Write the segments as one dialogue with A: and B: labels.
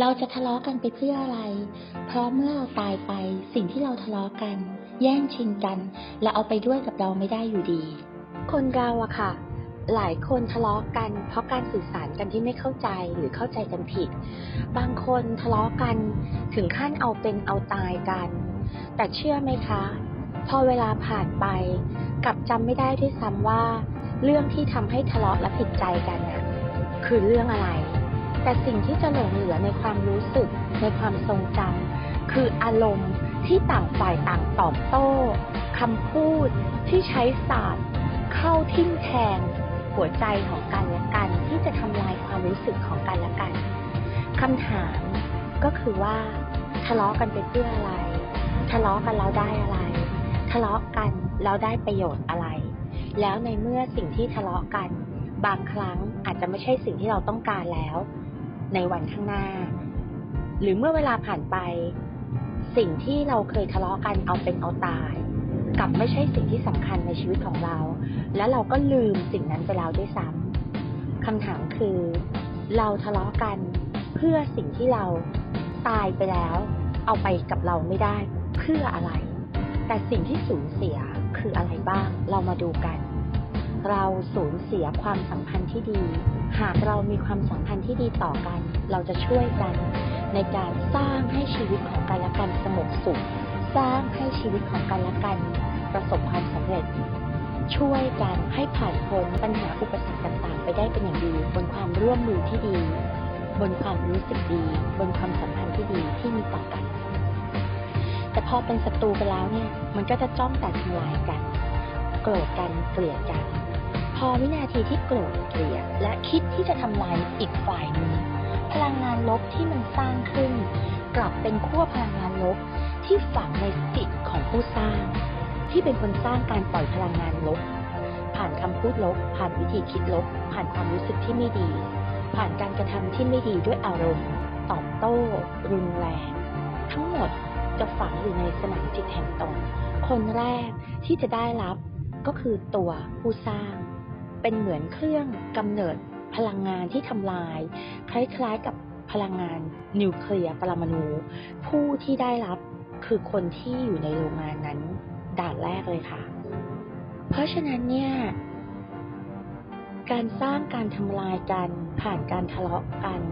A: เราจะทะเลาะกันไปเพื่ออะไร เพราะเมื่อเราตายไปสิ่งที่เราทะเลาะกัน แย่งชิงกันและเอาไปด้วยกับเราไม่ได้อยู่ดี คนเราอะค่ะ หลายคนทะเลาะกัน เพราะการสื่อสารกันที่ไม่เข้าใจหรือเข้าใจกันผิด บางคนทะเลาะกันถึงขั้นเอาเป็นเอาตายกัน แต่เชื่อไหมคะ พอเวลาผ่านไปกลับจำไม่ได้ด้วยซ้ำว่า เรื่องที่ทำให้ทะเลาะและผิดใจกันน่ะคือเรื่องอะไร แต่สิ่งที่จะหลงเหลือในความรู้สึก ในความทรงจำคืออารมณ์ที่ต่างฝ่ายต่างตอบโต้คำพูดที่ใช้ศาสตร์ เข้าทิ่มแทง หัวใจของกันและกันที่จะทำลายความรู้สึกของกันและกันคำถามก็คือว่าทะเลาะกันไปเพื่ออะไร ทะเลาะกันแล้วได้อะไร ทะเลาะกันแล้วได้ประโยชน์อะไร แล้วในเมื่อสิ่งที่ทะเลาะกัน บางครั้งอาจจะไม่ใช่สิ่งที่เราต้องการแล้ว ในวันข้างหน้า หรือเมื่อเวลาผ่านไป สิ่งที่เราเคยทะเลาะกันเอาเป็นเอาตายกับไม่ใช่สิ่งที่สำคัญในชีวิตของเรา และเราก็ลืมสิ่งนั้นไปแล้วด้วยซ้ำคำถามคือ เราทะเลาะกันเพื่อสิ่งที่เราตายไปแล้ว เอาไปกับเราไม่ได้เพื่ออะไร แต่สิ่งที่สูญเสียคืออะไรบ้าง เรามาดูกัน เราสูญเสียความสัมพันธ์ที่ดี หากเรามีความสัมพันธ์ที่ดีต่อกัน เราจะช่วยกัน ในการสร้างให้ชีวิตของกันและกันสงบสุข สร้างให้ชีวิตของกันและกัน ประสบความสำเร็จ ช่วยกันให้ผ่านพ้นปัญหาอุปสรรคต่าง ๆ ไปได้เป็นอย่างดี บนความร่วมมือที่ดี บนความรู้สึกดี บนความสัมพันธ์ที่ดีที่มีต่อกัน แต่พอเป็นศัตรูไปแล้วเนี่ย มันก็จะจ้องแต่ทำลายกันโกรธกันเกลียดกัน พอวินาทีที่โกรธเกลียดและคิดที่จะทำลายอีกฝ่ายหนึ่งพลังงานลบที่มันสร้างขึ้น กลับเป็นขั้วพลังงานลบที่ฝังในจิตของผู้สร้าง ที่เป็นคนสร้างการปล่อยพลังงานลบ ผ่านคำพูดลบ ผ่านวิธีคิดลบ ผ่านความรู้สึกที่ไม่ดี ผ่านการกระทำที่ไม่ดีด้วยอารมณ์ ตอบโต้ รุนแรง ทั้งหมดจะฝังอยู่ในสนามจิตแห่งตนคนแรกที่จะได้รับก็คือตัวผู้สร้าง เป็นเหมือนเครื่องกำเนิดพลังงานที่ทำลาย คล้ายๆกับพลังงานนิวเคลียร์ปรมาณูผู้ที่ได้รับคือคนที่อยู่ในโรงงานนั้นด่านแรกเลยค่ะ เพราะฉะนั้นเนี่ย การสร้างการทำลายกันผ่านการทะเลาะกัน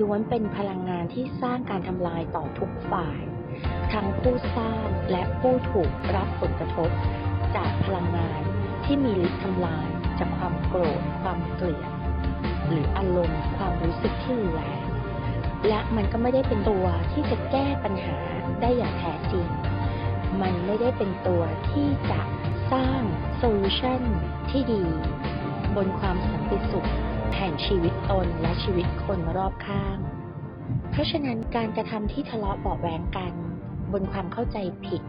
A: ล้วนเป็นพลังงานที่สร้างการทำลายต่อทุกฝ่าย ทั้งผู้สร้างและผู้ถูกรับผลกระทบจากพลังงาน ที่มีฤทธิ์ทำลายจากความโกรธ ความเกลียด หรืออารมณ์ความรู้สึกที่รุนแรงและมันก็ไม่ได้เป็นตัวที่จะแก้ปัญหาได้อย่างแท้จริง มันไม่ได้เป็นตัวที่จะสร้างโซลูชันที่ดี บนความสันติสุขแห่งชีวิตตนและชีวิตคนรอบข้าง เพราะฉะนั้นการกระทำที่ทะเลาะเบาะแวงกัน บนความเข้าใจผิด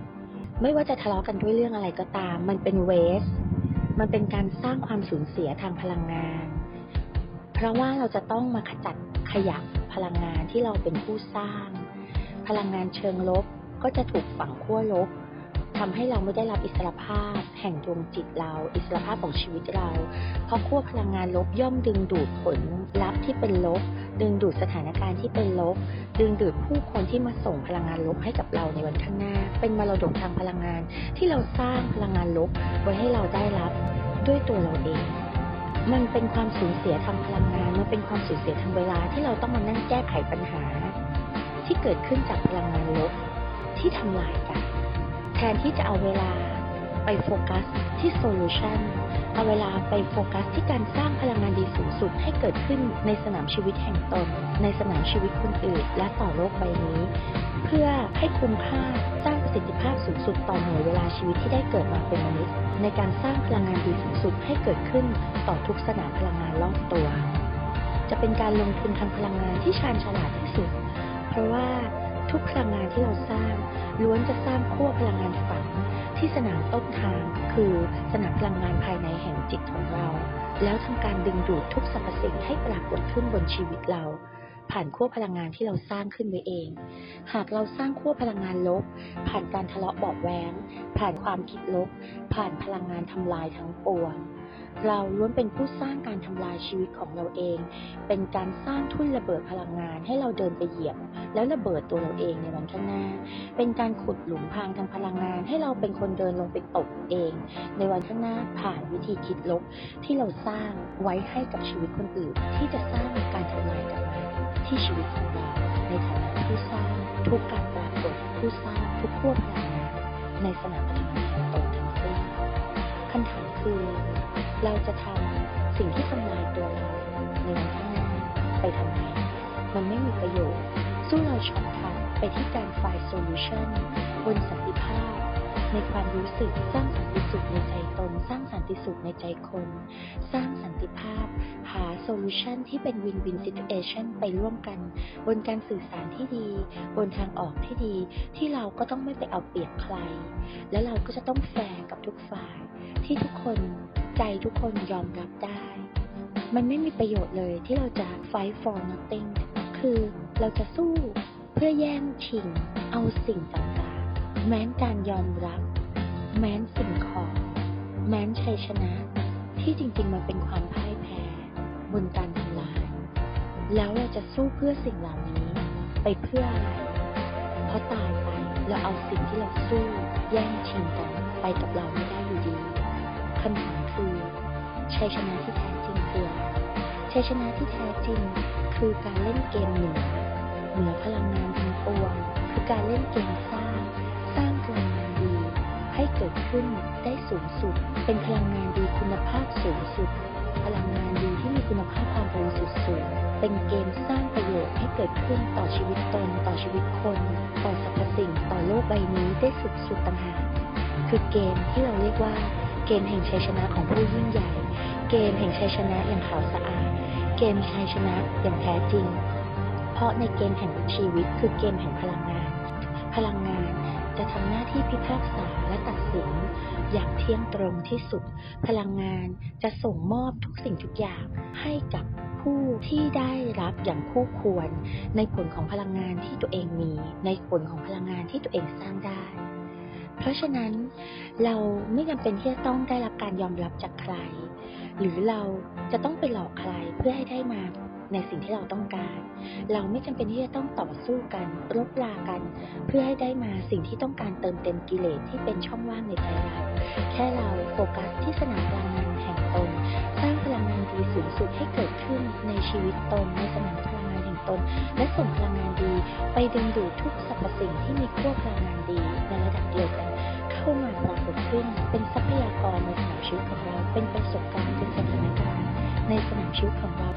A: ไม่ว่าจะทะเลาะกันด้วยเรื่องอะไรก็ตาม มันเป็นเวส มันเป็นการสร้างความสูญเสียทางพลังงาน เพราะว่าเราจะต้องมาขจัดขยะพลังงานที่เราเป็นผู้สร้าง พลังงานเชิงลบก็จะถูกฝังขั้วลบ ทำให้เราไม่ได้รับอิสรภาพ แห่งดวงจิตเรา อิสรภาพของชีวิตเรา เพราะขั้วพลังงานลบย่อมดึงดูดผลลัพธ์ที่เป็นลบ ดึงดูดสถานการณ์ที่เป็นลบ ดึงดูดผู้คนที่มาส่งพลังงานลบให้กับเราในวันข้างหน้า เป็นมรดกทางพลังงาน ที่เราสร้างพลังงานลบไว้ให้เราได้รับด้วยตัวเราเองมันเป็นความสูญเสียทางพลังงาน มันเป็นความสูญเสียทางเวลาที่เราต้องมานั่งแก้ไขปัญหา ที่เกิดขึ้นจากพลังงานลบที่ทำลายกัน ทนที่จะเอาเวลาไปโฟกัสที่โซลูชันเอาเวลาไปโฟกัสที่การสร้างพลังงานดีสูงสุดให้เกิดขึ้นในสนามชีวิตแห่งตน ในสนามชีวิตคนอื่น และต่อโลกใบนี้ เพื่อให้คุ้มค่าสร้างประสิทธิภาพสูงสุดต่อหน่วยเวลาชีวิตที่ได้เกิดมาเป็นมนุษย์ ในการสร้างพลังงานดีสูงสุดให้เกิดขึ้นต่อทุกสนามพลังงานรอบตัว จะเป็นการลงทุนทางพลังงานที่ชาญฉลาดที่สุด เพราะว่า ทุกพลังงานที่เราสร้าง ล้วนจะสร้างขั้วพลังงานฝังที่สนามต้นทาง คือสนามพลังงานภายในแห่งจิตของเรา แล้วทำการดึงดูดทุกสรรพสิ่งให้ปรากฏขึ้นบนชีวิตเรา ผ่านขั้วพลังงานที่เราสร้างขึ้นไว้เอง หากเราสร้างขั้วพลังงานลบ ผ่านการทะเลาะเบาะแว้งผ่านความคิดลบ ผ่านพลังงานทำลายทั้งปวง เราล้วนเป็นผู้สร้างการทำลายชีวิตของเราเอง เป็นการสร้างทุ่นระเบิดพลังงานให้เราเดินไปเหยียบ แล้วระเบิดตัวเราเองในวันข้างหน้า เป็นการขุดหลุมพรางทางพลังงาน ให้เราเป็นคนเดินลงไปตกเอง ในวันข้างหน้าผ่านวิธีคิดลบ ที่เราสร้างไว้ให้กับชีวิตคนอื่น ที่จะสร้างการทำลายกลับมาที่ชีวิตของเราในฐานะผู้สร้างทุกการปรากฏผู้สร้างทุกขั้วพลังงานในสนามพลังงานแห่งตทั้งสิ้น คำถามคือ เราจะทำสิ่งที่ทำลายตัวเราในวันข้างหน้าไปทำไม มันไม่มีประโยชน์ สู้เราช็อตคัทไปที่การไฟล์โซลูชันบนสันติภาพ ในความรู้สึกสร้างสันติสุขในใจตน สร้างสันติสุขในใจคน สร้างสันติภาพ หาโซลูชันที่เป็นวินวินซิ t u เอชันไปร่วมกัน บนการสื่อสารที่ดี บนทางออกที่ดี ที่เราก็ต้องไม่ไปเอาเปรียบใคร และเราก็จะต้องแฟร์กับทุกฝ่าย ที่ทุกคนใจทุกคนยอมรับได้ มันไม่มีประโยชน์เลยที่เราจะ fight for nothing คือเราจะสู้เพื่อแย่งชิง เอาสิ่งต่าง แม้นการยอมรับ แม้นสิ่งของ แม้นชัยชนะ ที่จริงๆ มันเป็นความพ่ายแพ้ บนการทำลาย แล้วเราจะสู้เพื่อสิ่งเหล่านี้ ไปเพื่ออะไร เพราะตายไปเราเอาสิ่งที่เราสู้แย่งชิงกันไปกับเราไม่ได้อยู่ดีคำถามคือชัยชนะที่แท้จริงคืออะไรชัยชนะที่แท้จริง คือการเล่นเกมเหนือเหนือพลังงานทั้งปวงคือการเล่นเกมสร้าง เกิดขึ้นได้สูงสุด เป็นพลังงานดีคุณภาพสูงสุด พลังงานดีที่มีคุณภาพความบริสุทธิ์สูง เป็นเกมสร้างประโยชน์ให้เกิดขึ้นต่อชีวิตตนต่อชีวิตคน ต่อสรรพสิ่งต่อโลกใบนี้ได้สุดสุดต่างหากคือเกมที่เราเรียกว่า เกมแห่งชัยชนะของผู้ยิ่งใหญ่ เกมแห่งชัยชนะอย่างขาวสะอาด เกมชัยชนะอย่างแท้จริง เพราะในเกมแห่งชีวิตคือเกมแห่งพลังงาน พลังงานจะทำหน้าที่พิพากษาและตัด สินอย่างเที่ยงตรงที่สุด พลังงานจะส่งมอบทุกสิ่งทุกอย่างให้กับผู้ที่ได้รับอย่างคู่ควร ในผลของพลังงานที่ตัวเองมี ในผลของพลังงานที่ตัวเองสร้างได้ เพราะฉะนั้นเราไม่จำเป็นที่จะต้องได้รับการยอมรับจากใคร หรือเราจะต้องไปหลอกใครเพื่อให้ได้มา ในสิ่งที่เราต้องการ เราไม่จำเป็นที่จะต้องต่อสู้กันรบรากัน เพื่อให้ได้มาสิ่งที่ต้องการเติมเต็มกิเลสที่เป็นช่องว่างในใจเราแค่เราโฟกัสที่สนามพลังงานแห่งตน สร้างพลังงานดีสูงสุดให้เกิดขึ้นในชีวิตตนในสนามพลังงานแห่งตน และส่งพลังงานดีไปดึงดูดทุกสรรพสิ่งที่มีขั้วพลังงานดีในระดับเดียวกันเข้ามาปรากฏขึ้นเป็นทรัพยากรในสนามชีวิตของเราเป็นประสบการณ์เป็นสถานการณ์ ในสนามชีวิตของเรา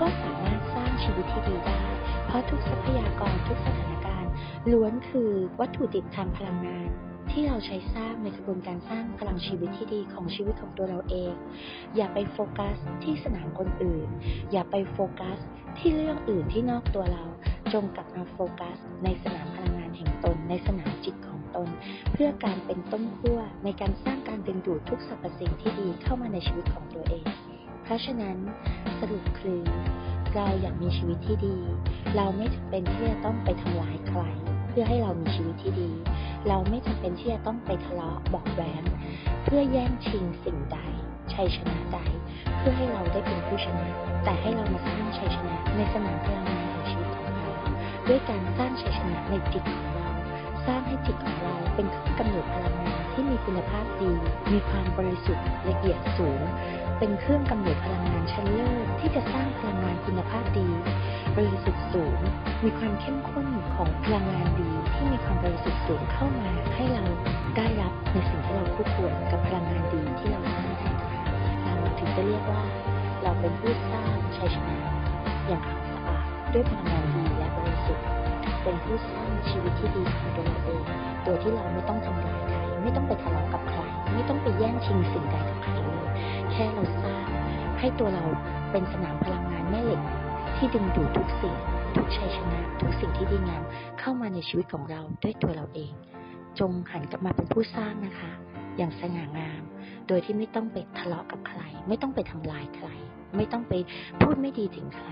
A: ก็สามารถสร้างชีวิตที่ดีได้ เพราะทุกทรัพยากรทุกสถานการณ์ ล้วนคือวัตถุดิบทางพลังงาน ที่เราใช้สร้างในกระบวนการสร้างพลังชีวิตที่ดีของชีวิตของตัวเราเอง อย่าไปโฟกัสที่สนามคนอื่น อย่าไปโฟกัสที่เรื่องอื่นที่นอกตัวเรา จงกลับมาโฟกัส ในสนามพลังงานแห่งตน ในสนามจิตของตน เพื่อการเป็นต้นขั้วในการสร้างการดึงดูดทุกสรรพสิ่งที่ดีเข้ามาในชีวิตของตัวเอง ราะฉะนั้นสรุปคือเราอยากมีชีวิตที่ดี เราไม่จำเป็นที่จะต้องไปทำร้ายใคร เพื่อให้เรามีชีวิตที่ดี เราไม่จำเป็นที่จะต้องไปทะเลาะบอกแว้งเพื่อแย่งชิงสิ่งใดชัยชนะใด เพื่อให้เราได้เป็นผู้ชนะ แต่ให้เรามาสร้างชัยชนะในสนามพลังงานของชีวิตของเรา ด้วยการสร้างชัยชนะในจิตของเรา สร้างให้จิตของเราเป็นเครื่องกำเนิดพลังงานที่มีคุณภาพดี มีความบริสุทธิ์ละเอียดสูง เป็นเครื่องกำเนิดพลังงานชั้นเลิศที่จะสร้างพลังงานคุณภาพดี บริสุทธิ์สูง มีความเข้มข้นของพลังงานดีที่มีความบริสุทธิ์สูงเข้ามาให้เราได้รับในสิ่งที่เราคู่ควรกับพลังงานดีที่เราสร้างได้นะคะเราถึงจะเรียกว่า เราเป็นผู้สร้างชัยชนะอย่างสะอาดด้วยพลังงานดีและบริสุทธิ์เป็นผู้สร้างชีวิตที่ดีของตัว ดยที่เราไม่ต้องทำร้ายใคร ไม่ต้องไปทะเลาะกับใคร ไม่ต้องไปแย่งชิงสิ่งใดกับใครเลย แค่เราสร้างให้ตัวเราเป็นสนามพลังงานแม่เหล็ก ที่ดึงดูดทุกสิ่ง ทุกชัยชนะ ทุกสิ่งที่ดีงามเข้ามาในชีวิตของเราด้วยตัวเราเอง จงหันกลับมาเป็นผู้สร้างนะคะ อย่างสง่างาม โดยที่ไม่ต้องไปทะเลาะกับใคร ไม่ต้องไปทำลายใคร ไม่ต้องไปพูดไม่ดีถึงใคร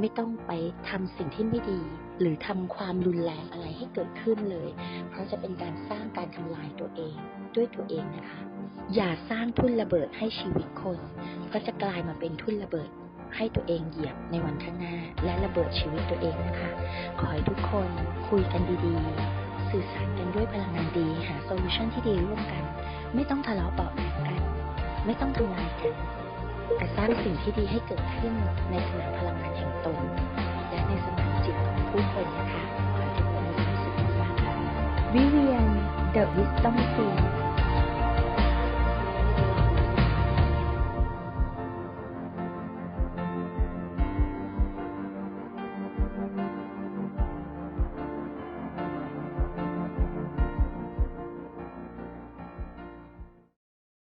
A: ไม่ต้องไปทำสิ่งที่ไม่ดี หรือทำความรุนแรงอะไรให้เกิดขึ้นเลย เพราะจะเป็นการสร้างการทำลายตัวเองด้วยตัวเองนะคะ อย่าสร้างทุ่นระเบิดให้ชีวิตคนก็จะกลายมาเป็นทุ่นระเบิดให้ตัวเองเหยียบในวันข้างหน้า และระเบิดชีวิตตัวเองนะคะ ขอให้ทุกคนคุยกันดีๆ สื่อสารกันด้วยพลังงานดี หาโซลูชันที่ดีร่วมกัน ไม่ต้องทะเลาะเบาะแว้งกัน ไม่ต้องทำลายกัน แต่สร้างสิ่งที่ดีให้เกิดขึ้นในสนามพลังงานแห่งตน และในสนามจิตของผู้คนนะคะขอให้ทุกคนมีความสุขมากๆค่ะวิเวียน The Wisdom Queen